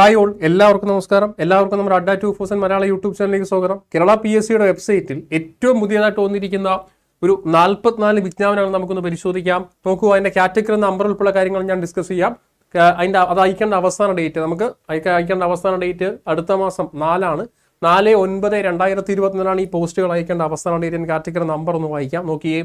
Hi all എല്ലാവർക്കും നമസ്കാരം. എല്ലാവർക്കും നമ്മുടെ അഡ്ഡ ടു ഫോസൻ മലയാള യൂട്യൂബ് ചാനലിലേക്ക് സ്വാഗതം. കേരള പി എസ് സിയുടെ വെബ്സൈറ്റിൽ ഏറ്റവും പുതിയതായിട്ട് വന്നിരിക്കുന്ന ഒരു നാൽപ്പത്തിനാല് വിജ്ഞാപനങ്ങൾ നമുക്കൊന്ന് പരിശോധിക്കാം. നോക്കൂ അതിന്റെ കാറ്റഗറി നമ്പർ ഉൾപ്പെടെ കാര്യങ്ങൾ ഞാൻ ഡിസ്കസ് ചെയ്യാം. അതിന്റെ അത് അയക്കേണ്ട അവസാന ഡേറ്റ് നമുക്ക് അയക്ക- അയക്കേണ്ട അവസാന ഡേറ്റ് അടുത്ത മാസം നാലാണ്. നാല് ഒൻപത് രണ്ടായിരത്തി ഇരുപത്തിനാലാണ് ഈ പോസ്റ്റുകൾ അയക്കേണ്ട അവസാന ഡേറ്റ് കാറ്റഗറി നമ്പർ ഒന്ന് വായിക്കാം. നോക്കിയേ.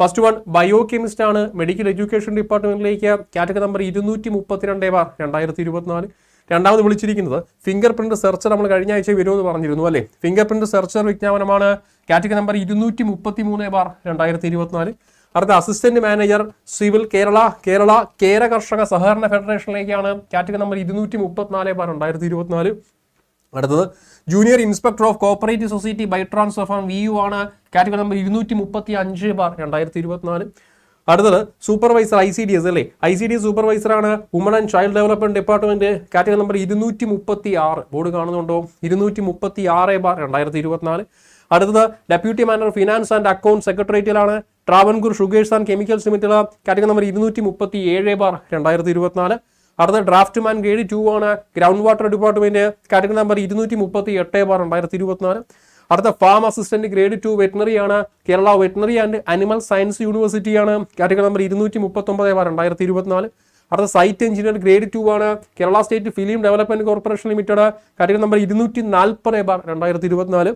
ഫസ്റ്റ് വൺ ബയോ കെമിസ്റ്റ് ആണ് മെഡിക്കൽ എഡ്യൂക്കേഷൻ ഡിപ്പാർട്ട്മെന്റിലേക്ക് കാറ്റഗറി നമ്പർ ഇരുന്നൂറ്റി മുപ്പത്തിരണ്ട് ബാർ രണ്ടായിരത്തി ഇരുപത്തിനാല് രണ്ടാമത് വിളിച്ചിരിക്കുന്നത് ഫിംഗർ പ്രിന്റ് സെർച്ചർ നമ്മൾ കഴിഞ്ഞ ആഴ്ച വരുമെന്ന് പറഞ്ഞിരുന്നു അല്ലേ? ഫിംഗർ പ്രിന്റ് സെർച്ചർ വിജ്ഞാപനമാണ്. കാറ്റഗറി നമ്പർ ഇരുന്നൂറ്റി മുപ്പത്തി മൂന്ന് ബാർ രണ്ടായിരത്തി ഇരുപത്തിനാല് അടുത്ത assistant manager civil Kerala Kerala Kera Karshaka Sahakarana ഫെഡറേഷനിലേക്കാണ് category number ഇരുന്നൂറ്റി മുപ്പത്തിനാല് ബാർ രണ്ടായിരത്തി ഇരുപത്തിനാല് അടുത്തത് junior inspector of cooperative society by transfer V U ആണ്. കാറ്റഗറി നമ്പർ ഇരുന്നൂറ്റി മുപ്പത്തി അഞ്ച് ബാർ രണ്ടായിരത്തി ഇരുപത്തിനാല് അടുത്തത് supervisor I C D S അല്ലേ? I C D S സൂപ്പർവൈസറാണ് woman and child development department category number ഇരുന്നൂറ്റി മുപ്പത്തി ആറ് ബോർഡ് കാണുന്നുണ്ടോ? ഇരുന്നൂറ്റി മുപ്പത്തി ആറ് ബാർ രണ്ടായിരത്തി ഇരുപത്തിനാല് അടുത്തത് deputy manager finance and account സെക്രട്ടേറിയറ്റിലാണ് Travancore sugars and chemicals limited category number ഇരുന്നൂറ്റി മുപ്പത്തി ഏഴ് ബാർ രണ്ടായിരത്തി ഇരുപത്തിനാല് അടുത്ത ഡ്രാഫ്റ്റ് മാൻ ഗ്രേഡ് ടു ആണ് ground water department category number ഇരുന്നൂറ്റി മുപ്പത്തി എട്ട് ബാർ രണ്ടായിരത്തി ഇരുപത്തിനാല് അടുത്ത farm assistant grade two veterinary ആണ്. Kerala veterinary and animal science university ആണ്. കാറ്റഗറി നമ്പർ ഇരുന്നൂറ്റി മുപ്പത്തൊമ്പത് രണ്ടായിരത്തി ഇരുപത്തിനാല് അടുത്ത സൈറ്റ് എഞ്ചിനീയർ ഗ്രേഡ് ടു ആണ്. Kerala state film development corporation limited category number ഇരുന്നൂറ്റി നാൽപ്പത് ബാർ രണ്ടായിരത്തി ഇരുപത്തിനാല്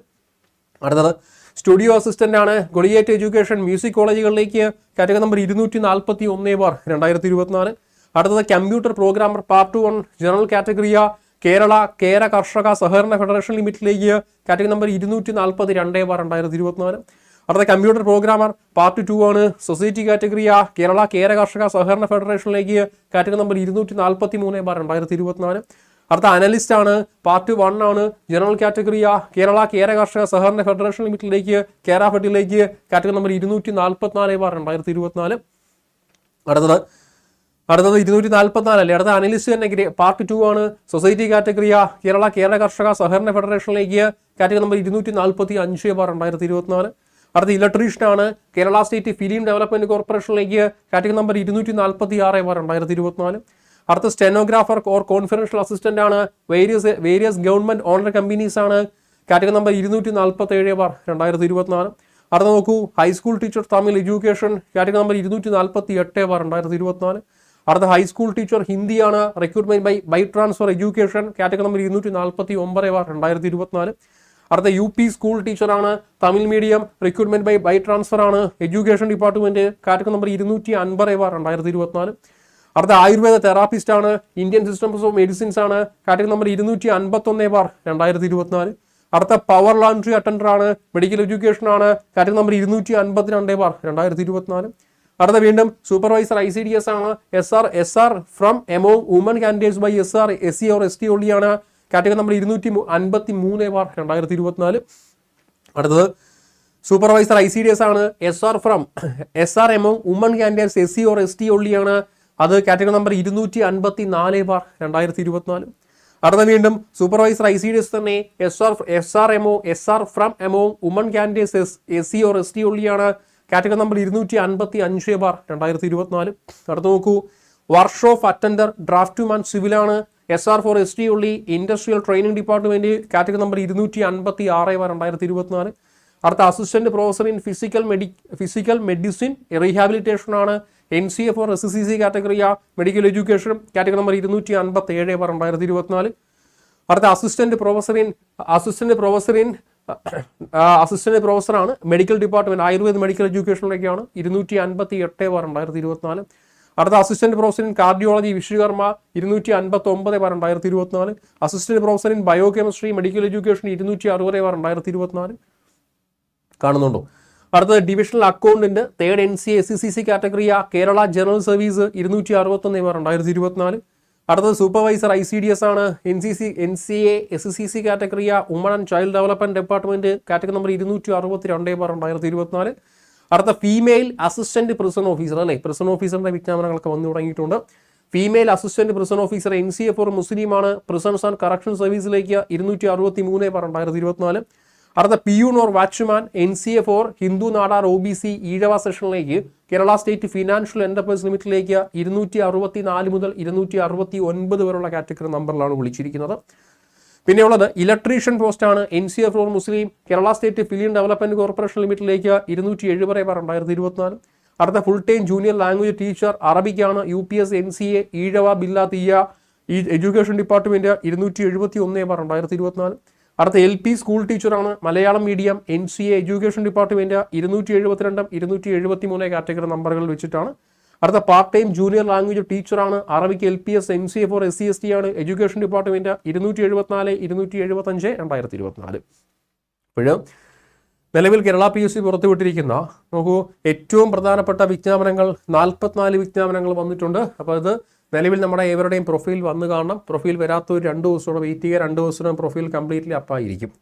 അടുത്തത് സ്റ്റുഡിയോ അസിസ്റ്റന്റ് ആണ്. ഗൊളിയേറ്റ് എഡ്യൂക്കേഷൻ മ്യൂസിക് കോളേജുകളിലേക്ക് കാറ്റഗറി നമ്പർ ഇരുന്നൂറ്റി നാൽപ്പത്തി ഒന്ന് ബാർ രണ്ടായിരത്തി ഇരുപത്തിനാല് അടുത്തത് computer programmer part one general കാറ്റഗറിയ Kerala Kera Karshaka Sahakarana federation ലിമിറ്റിലേക്ക് category number ഇരുന്നൂറ്റി നാൽപ്പത്തി രണ്ടേ ബാർ രണ്ടായിരത്തി ഇരുപത്തിനാല്. അടുത്ത കമ്പ്യൂട്ടർ പ്രോഗ്രാമർ പാർട്ട് ടു ആണ് സൊസൈറ്റി കാറ്റഗറിയ കേരള കേര കർഷക സഹകരണ ഫെഡറേഷനിലേക്ക് കാറ്റഗറി നമ്പർ ഇരുന്നൂറ്റി നാൽപ്പത്തി മൂന്ന് ബാർ രണ്ടായിരത്തി ഇരുപത്തിനാല്. അടുത്ത അനലിസ്റ്റ് ആണ് പാർട്ട് വൺ ആണ് ജനറൽ കാറ്റഗറിയ കേരള കേര കർഷക സഹകരണ ഫെഡറേഷൻ ലിമിറ്റിലേക്ക് കേരള ഫെഡിലേക്ക് കാറ്റഗറി നമ്പർ ഇരുന്നൂറ്റി നാൽപ്പത്തിനാല് ബാർ രണ്ടായിരത്തി ഇരുപത്തിനാല്. അടുത്തത് അടുത്തത് ഇരുന്നൂറ്റി നാൽപ്പത്തിനാല് അല്ലേ അടുത്ത അനലിസ്റ്റ് തന്നെ പാർട്ട് ടു ആണ്. സൊസൈറ്റി കാറ്റഗറിയ കേരള കേരള കർഷക സഹകരണ ഫെഡറേഷനിലേക്ക് കാറ്റഗറി നമ്പർ ഇരുന്നൂറ്റി നാൽപ്പത്തി അഞ്ച് ബാർ രണ്ടായിരത്തി ഇരുപത്തിനാല് അടുത്ത ഇലക്ട്രീഷ്യൻ ആണ്. കേരള സ്റ്റേറ്റ് ഫിലിം ഡെവലപ്മെന്റ് കോർപ്പറേഷനിലേക്ക് കാറ്റഗറി നമ്പർ ഇരുന്നൂറ്റി നാൽപ്പത്തി ആറ് ബാർ രണ്ടായിരത്തി ഇരുപത്തിനാല് അടുത്ത സ്റ്റെനോഗ്രാഫർ ഓർ കോൺഫിഡൻഷ്യൽ അസിസ്റ്റന്റ് ആണ്. Various various government owned companies ആണ്. കാറ്റഗറി നമ്പർ ഇരുന്നൂറ്റി നാൽപ്പത്തി ഏഴ് ബാർ രണ്ടായിരത്തി ഇരുപത്തിനാല് അടുത്ത നോക്കൂ. High school teacher Tamil education category number ഇരുന്നൂറ്റി നാൽപ്പത്തി എട്ട് ബാർ രണ്ടായിരത്തി ഇരുപത്തിനാല് അടുത്ത ഹൈസ്കൂൾ ടീച്ചർ ഹിന്ദിയാണ് recruitment by by transfer education category number ഇരുന്നൂറ്റി നാൽപ്പത്തി ഒമ്പത് ബാർ രണ്ടായിരത്തി ഇരുപത്തിനാല് അടുത്ത യു പി സ്കൂൾ ടീച്ചറാണ് Tamil medium recruitment by by transfer ആണ് എഡ്യൂക്കേഷൻ ഡിപ്പാർട്ട്മെന്റ് കാറ്റഗറി നമ്പർ ഇരുന്നൂറ്റി അൻപത് ബാർ രണ്ടായിരത്തി ഇരുപത്തിനാല് അടുത്ത ആയുർവേദ തെറാപ്പിസ്റ്റ് ആണ് ഇന്ത്യൻ സിസ്റ്റംസ് ഓഫ് മെഡിസിൻസ് ആണ്. കാറ്റഗറി നമ്പർ ഇരുന്നൂറ്റി അൻപത്തൊന്ന് ബാർ രണ്ടായിരത്തി ഇരുപത്തിനാല് അടുത്ത പവർ ലോൺട്രി അറ്റൻഡർ ആണ് മെഡിക്കൽ എഡ്യൂക്കേഷൻ ആണ്. കാറ്റഗറി നമ്പർ ഇരുന്നൂറ്റി അൻപത്തിരണ്ട് ബാർ രണ്ടായിരത്തി ഇരുപത്തിനാല് അടുത്ത വീണ്ടും supervisor I C D S ആണ്. S R S R from among woman candidates by S R S C or S T ഒള്ളിയാണ് category number ഇരുന്നൂറ്റി അൻപത്തി മൂന്ന് ബാർ രണ്ടായിരത്തി ഇരുപത്തിനാല് അടുത്തത് supervisor I C D S ആണ്. S R from S R among woman candidates S C or S T ഒള്ളിയാണ് അത് category number ഇരുന്നൂറ്റി അൻപത്തി നാല് ബാർ രണ്ടായിരത്തി ഇരുപത്തിനാല് അടുത്ത വീണ്ടും supervisor I C D S തന്നെ S R S R among S R from among woman candidates S S C or S T ഒള്ളിയാണ് category number ഇരുന്നൂറ്റി അൻപത്തി അഞ്ച് ബാർ രണ്ടായിരത്തി ഇരുപത്തിനാല് അടുത്ത് നോക്കൂ. വർഷ് of attender draftsman സിവിലാണ് S R for S T ഉള്ളി industrial training department category number ഇരുന്നൂറ്റി അൻപത്തി ആറ് ബാർ രണ്ടായിരത്തി ഇരുപത്തിനാല് അടുത്ത assistant professor in physical medi physical medicine rehabilitation ആണ്. N C F or S C C കാറ്റഗറിയ medical education category number ഇരുന്നൂറ്റി അൻപത്തി ഏഴ് ബാർ രണ്ടായിരത്തി ഇരുപത്തിനാല് അടുത്ത assistant professor in assistant professor in assistant പ്രൊഫസറാണ്. മെഡിക്കൽ ഡിപ്പാർട്ട്മെന്റ് ആയുർവേദ മെഡിക്കൽ എഡ്യൂക്കേഷനിലേക്കാണ്. ഇരുന്നൂറ്റി അൻപത്തി എട്ട് ബാർ രണ്ടായിരത്തി ഇരുപത്തിനാല് അടുത്ത assistant professor in cardiology Vishwakarma ഇരുന്നൂറ്റി അൻപത്തി ഒമ്പത് ബാർ രണ്ടായിരത്തി ഇരുപത്തിനാല് assistant professor in biochemistry medical education ഇരുന്നൂറ്റി അറുപത് ബാർ രണ്ടായിരത്തി ഇരുപത്തിനാല് കാണുന്നുണ്ടോ? അടുത്തത് divisional accountant third N C S C C കാറ്റഗറിയ Kerala general service ഇരുന്നൂറ്റി അറുപത്തൊന്ന് ബാർ രണ്ടായിരത്തി ഇരുപത്തിനാല് അടുത്തത് supervisor I C D S ആണ്. N C C N C A S C C കാറ്റഗറിയ woman and child development department category number ഇരുന്നൂറ്റി അറുപത്തി രണ്ട് bar രണ്ടായിരത്തി ഇരുപത്തിനാല് അടുത്ത ഫീമെയിൽ അസിസ്റ്റന്റ് പ്രിസൺ ഓഫീസർ അല്ലേ? പ്രിസൺ ഓഫീസറിന്റെ വിജ്ഞാപനങ്ങളൊക്കെ വന്നു തുടങ്ങിയിട്ടുണ്ട്. Female assistant prison officer N C F ഒരു മുസ്ലിമാണ് പ്രിസൺസ് ആൻഡ് കറക്ഷൻ സർവീസിലേക്ക് ഇരുന്നൂറ്റി അറുപത്തി മൂന്ന് ബാർ രണ്ടായിരത്തി ഇരുപത്തിനാല് അടുത്ത peon or watchman N C A for Hindu Nadar O B C Ezhava സെഷനിലേക്ക് കേരള സ്റ്റേറ്റ് ഫിനാൻഷ്യൽ എന്റർപ്രൈസ് ലിമിറ്റിലേക്ക് ഇരുന്നൂറ്റി അറുപത്തി നാല് മുതൽ ഇരുന്നൂറ്റി അറുപത്തി ഒൻപത് വരെയുള്ള കാറ്റഗറി നമ്പറിലാണ് വിളിച്ചിരിക്കുന്നത്. പിന്നെയുള്ളത് ഇലക്ട്രീഷ്യൻ പോസ്റ്റാണ്. N C F for Muslim Kerala state film development corporation ലിമിറ്റിലേക്ക് ഇരുന്നൂറ്റി എഴുപത് പേർ രണ്ടായിരത്തി ഇരുപത്തിനാല്. അടുത്ത full time junior language teacher അറബിക്കാണ്. U P S N C A Ezhava Billava Thiyya education department ഇരുന്നൂറ്റി എഴുപത്തി ഒന്ന് രണ്ടായിരത്തി ഇരുപത്തിനാല്. അടുത്ത എൽ പി സ്കൂൾ ടീച്ചറാണ് Malayalam medium N C A education department ഇരുന്നൂറ്റി എഴുപത്തിരണ്ടും ഇരുന്നൂറ്റി എഴുപത്തി മൂന്ന് കാറ്റഗറി നമ്പറുകൾ വെച്ചിട്ടാണ്. അടുത്ത പാർട്ട് ടൈം ജൂനിയർ ലാംഗ്വേജ് ടീച്ചറാണ് അറബിക്ക് L P S M C A for S C S T ആണ് എഡ്യൂക്കേഷൻ ഡിപ്പാർട്ട്മെന്റ് ഇരുന്നൂറ്റി എഴുപത്തിനാല് ഇരുന്നൂറ്റി എഴുപത്തഞ്ച് രണ്ടായിരത്തി ഇരുപത്തിനാല് ഇപ്പോഴ് നിലവിൽ കേരള പി എസ് സി പുറത്തുവിട്ടിരിക്കുന്ന നോക്കൂ ഏറ്റവും പ്രധാനപ്പെട്ട വിജ്ഞാപനങ്ങൾ നാൽപ്പത്തിനാല് വിജ്ഞാപനങ്ങൾ വന്നിട്ടുണ്ട്. അപ്പോൾ അത് നിലവിൽ നമ്മുടെ ഏവരുടെയും പ്രൊഫൈൽ വന്നു കാണണം. പ്രൊഫൈൽ വരാത്ത ഒരു രണ്ട് ദിവസത്തോടെ വെയിറ്റ് ചെയ്യുക. രണ്ട് ദിവസത്തോടെ പ്രൊഫൈൽ കംപ്ലീറ്റ്ലി അപ്പായിരിക്കും.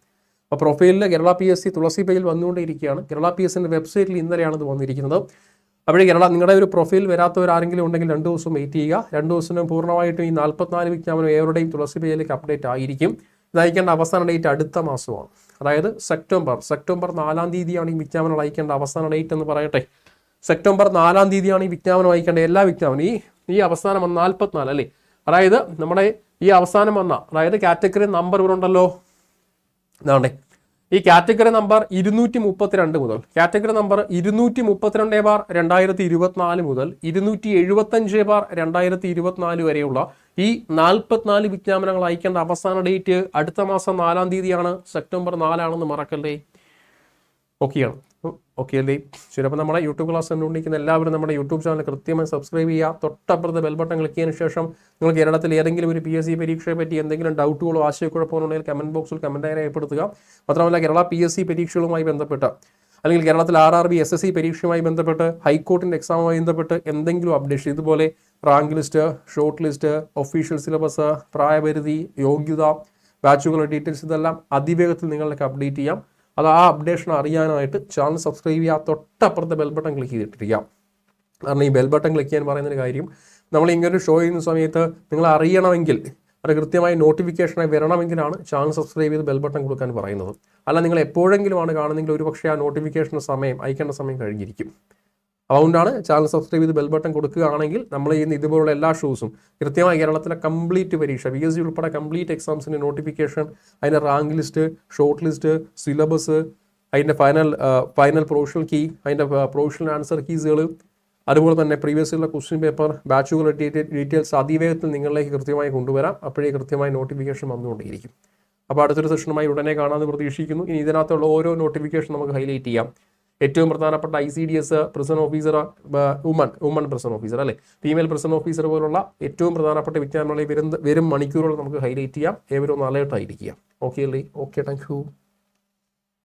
അപ്പോൾ പ്രൊഫൈലിൽ Kerala P S C Thulasi പേജിൽ വന്നുകൊണ്ടിരിക്കുകയാണ്. കേരള പി എസ് സിന്റെ വെബ്സൈറ്റിൽ ഇന്നലെയാണ് ഇത് വന്നിരിക്കുന്നത്. അപ്പോൾ കേരള നിങ്ങളുടെ ഒരു പ്രൊഫൈൽ വരാത്തവരാരെങ്കിലും ഉണ്ടെങ്കിൽ രണ്ട് ദിവസം വെയിറ്റ് ചെയ്യുക. രണ്ട് ദിവസം പൂർണമായിട്ടും ഈ നാൽപ്പത്തിനാല് വിജ്ഞാപനം ഏവരുടെയും തുളസി പേജിലേക്ക് അപ്ഡേറ്റ് ആയിരിക്കും. ഇത് അയക്കേണ്ട അവസാന ഡേറ്റ് അടുത്ത മാസമാണ്. അതായത് സെപ്റ്റംബർ. സെപ്റ്റംബർ നാലാം തീയതിയാണ് ഈ വിജ്ഞാപനം അയക്കേണ്ട അവസാന ഡേറ്റ് എന്ന് പറയട്ടെ. സെപ്റ്റംബർ നാലാം തീയതിയാണ് ഈ വിജ്ഞാപനം അയക്കേണ്ട എല്ലാ വിജ്ഞാപനം ഈ ഈ അവസാനം വന്ന നാൽപ്പത്തിനാല് അല്ലേ? അതായത് നമ്മുടെ ഈ അവസാനം വന്ന അതായത് കാറ്റഗറി നമ്പർ ഇവിടെ ഉണ്ടല്ലോ. ഇതാണ്ടേ. ഈ കാറ്റഗറി നമ്പർ ഇരുന്നൂറ്റി മുപ്പത്തിരണ്ട് മുതൽ കാറ്റഗറി നമ്പർ ഇരുന്നൂറ്റി മുപ്പത്തിരണ്ട് ബാർ രണ്ടായിരത്തി ഇരുപത്തിനാല് മുതൽ ഇരുന്നൂറ്റി എഴുപത്തഞ്ച് ബാർ രണ്ടായിരത്തി ഇരുപത്തിനാല് വരെയുള്ള ഈ നാൽപ്പത്തിനാല് വിജ്ഞാപനങ്ങൾ അയക്കേണ്ട അവസാന ഡേറ്റ് അടുത്ത മാസം നാലാം തീയതിയാണ്. സെപ്റ്റംബർ നാലാണെന്ന് മറക്കല്ലേ? ഓക്കെയാണ് ഓക്കെ അല്ലേ ശരി അപ്പോൾ നമ്മുടെ യൂട്യൂബ് ക്ലാസ് കണ്ടുകൊണ്ടിരിക്കുന്ന എല്ലാവരും നമ്മുടെ യൂട്യൂബ് ചാനൽ കൃത്യമായി സബ്സ്ക്രൈബ് ചെയ്യുക. തൊട്ടപ്പുറത്തെ ബെൽ ബട്ടൺ ക്ലിക്ക് ചെയ്തതിന് ശേഷം നിങ്ങൾ കേരളത്തിൽ ഏതെങ്കിലും ഒരു പി എസ് സി പരീക്ഷയെ പറ്റി എന്തെങ്കിലും ഡൗട്ടുകളോ ആശയക്കുഴപ്പമോ ഉണ്ടെങ്കിൽ കമന്റ് ബോക്സിൽ കമന്റായി രേഖപ്പെടുത്തുക. മാത്രമല്ല കേരള പി എസ് സി പരീക്ഷകളുമായി ബന്ധപ്പെട്ട് അല്ലെങ്കിൽ കേരളത്തിൽ R R B S S C പരീക്ഷയുമായി ബന്ധപ്പെട്ട് ഹൈക്കോർട്ടിന്റെ എക്സാമുമായി ബന്ധപ്പെട്ട് എന്തെങ്കിലും അപ്ഡേഷൻ ഇതുപോലെ rank list short list official syllabus പ്രായപരിധി യോഗ്യത ബാച്ചുകളുടെ ഡീറ്റെയിൽസ് ഇതെല്ലാം അതിവേഗത്തിൽ നിങ്ങളിലേക്ക് അപ്ഡേറ്റ് ചെയ്യാം. അത് ആ അപ്ഡേഷൻ അറിയാനായിട്ട് ചാനൽ സബ്സ്ക്രൈബ് ചെയ്യുക തൊട്ടപ്പുറത്തെ ബെൽ ബട്ടൺ ക്ലിക്ക് ചെയ്തിട്ടിരിക്കാം. കാരണം ഈ ബെൽ ബട്ടൺ ക്ലിക്ക് ചെയ്യാൻ പറയുന്നൊരു കാര്യം നമ്മൾ ഇങ്ങനൊരു ഷോ ചെയ്യുന്ന സമയത്ത് നിങ്ങൾ അറിയണമെങ്കിൽ അത് കൃത്യമായി നോട്ടിഫിക്കേഷനായി വരണമെങ്കിലാണ് ചാനൽ സബ്സ്ക്രൈബ് ചെയ്ത് ബെൽ ബട്ടൺ കൊടുക്കാൻ പറയുന്നത്. അല്ല നിങ്ങൾ എപ്പോഴെങ്കിലുമാണ് കാണുന്നെങ്കിൽ ഒരുപക്ഷെ ആ നോട്ടിഫിക്കേഷൻ സമയം അയക്കേണ്ട സമയം കഴിഞ്ഞിരിക്കും. അതുകൊണ്ടാണ് ചാനൽ സബ്സ്ക്രൈബ് ചെയ്ത് ബെൽ ബട്ടൺ കൊടുക്കുകയാണെങ്കിൽ നമ്മൾ ചെയ്യുന്ന ഇതുപോലുള്ള എല്ലാ ഷോസും കൃത്യമായി കേരളത്തിലെ കംപ്ലീറ്റ് പരീക്ഷ ബി എസ് സി ഉൾപ്പെടെ കംപ്ലീറ്റ് എക്സാംസിന്റെ നോട്ടിഫിക്കേഷൻ അതിന്റെ rank list short list syllabus അതിന്റെ ഫൈനൽ ഫൈനൽ പ്രൊഫഷണൽ കീ അതിന്റെ പ്രൊഫഷണൽ ആൻസർ കീസുകൾ അതുപോലെ തന്നെ പ്രീവിയസ് ഉള്ള ക്വസ്റ്റ്യൻ പേപ്പർ ബാച്ചുകൾ ഡീറ്റെയിൽസ് അതിവേഗത്തിൽ നിങ്ങളിലേക്ക് കൃത്യമായി കൊണ്ടുവരാം. അപ്പോഴേ കൃത്യമായി നോട്ടിഫിക്കേഷൻ വന്നുകൊണ്ടിരിക്കും അപ്പോൾ അടുത്തൊരു സെഷനുമായി ഉടനെ കാണാമെന്ന് പ്രതീക്ഷിക്കുന്നു. ഇനി ഇതിനകത്തുള്ള ഓരോ നോട്ടിഫിക്കേഷൻ നമുക്ക് ഹൈലൈറ്റ് ചെയ്യാം. ഏറ്റവും പ്രധാനപ്പെട്ട I C D S prison officer woman woman prison officer അല്ലെ? ഫീമെയിൽ പ്രിസൺ ഓഫീസർ പോലുള്ള ഏറ്റവും പ്രധാനപ്പെട്ട വിജ്ഞാനങ്ങളെ വരും വരും മണിക്കൂറുകൾ നമുക്ക് ഹൈലൈറ്റ് ചെയ്യാം. ഏവരും ഒന്ന് ഓക്കെ അല്ലേ? Okay thank you